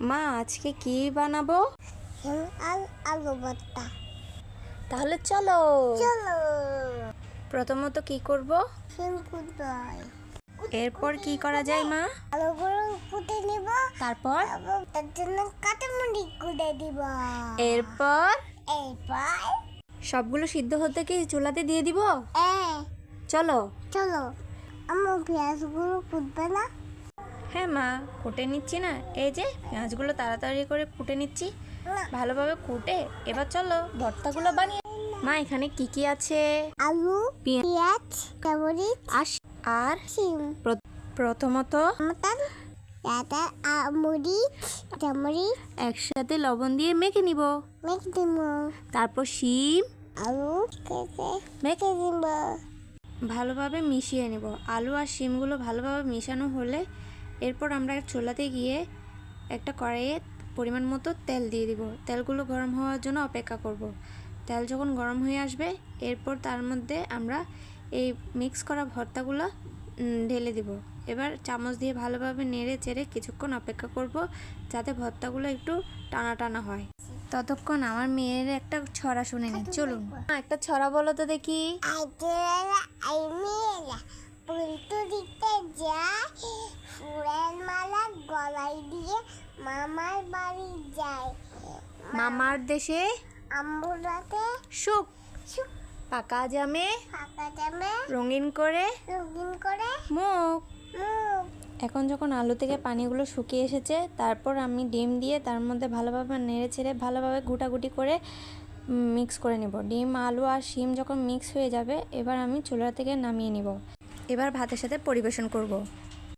মা আজকে কি বানাবো? হিম আল আলু ভর্তা। তাহলে চলো। চলো। প্রথমত কি করব? হিম এরপর কি করা যায় মা? আলুগুলো কুটে নিব। তারপর? তার জন্য কাঁচামরিচ কুটে দিব। এরপর? এরপর? সবগুলো সিদ্ধ হতে কি চুলাতে দিয়ে দিব? এ চলো। চলো। আমার পেঁয়াজগুলো কুটবে না। হ্যাঁ মা কুটে নিচ্ছি না। এই যে পেঁয়াজগুলো তাড়াতাড়ি করে কুটে নিচ্ছি। ভালোভাবে কুটে এবার চলো ভর্তাগুলো বানিয়ে মা এখানে কি কি আছে? আলু পেঁয়াজ। আস আর সিম প্রথমত একসাথে লবণ দিয়ে মেখে নিব। মেখ দিব তারপর শিম। আলু মেখে মেখে দিব ভালোভাবে মিশিয়ে নেব। আলু আর শিমগুলো ভালোভাবে মিশানো হলে এরপর আমরা চুলাতে গিয়ে একটা কড়াইয়ে পরিমাণ মতো তেল দিয়ে দিব। তেলগুলো গরম হওয়ার জন্য অপেক্ষা করব। তেল যখন গরম হয়ে আসবে এরপর তার মধ্যে আমরা এই মিক্স করা ভর্তাগুলো ঢেলে দিব। এবার চামচ দিয়ে ভালোভাবে নেড়ে চেড়ে কিছুক্ষণ অপেক্ষা করব যাতে ভর্তাগুলো একটু টানা টানা হয়। ততক্ষণ আমার মেয়ের একটা ছড়া শুনে নিই। চলুন। একটা ছড়া বলো তো দেখি। মামার বাড়ি যায় মামার দেশে আম্বুরাতে সুখ। সুখ। পাকা জামে ফাঁকা জামে রঙিন করে রঙিন করে মুখ। মুখ। এখন যখন আলু থেকে পানিগুলো শুকিয়ে এসেছে তারপর আমি ডিম দিয়ে তার মধ্যে ভালোভাবে নেড়ে ছেড়ে ভালোভাবে গুটাগুটি করে মিক্স করে নেব। ডিম আলু আর শিম যখন মিক্স হয়ে যাবে এবার আমি চুলা থেকে নামিয়ে নিব। এবার ভাতের সাথে পরিবেশন করব।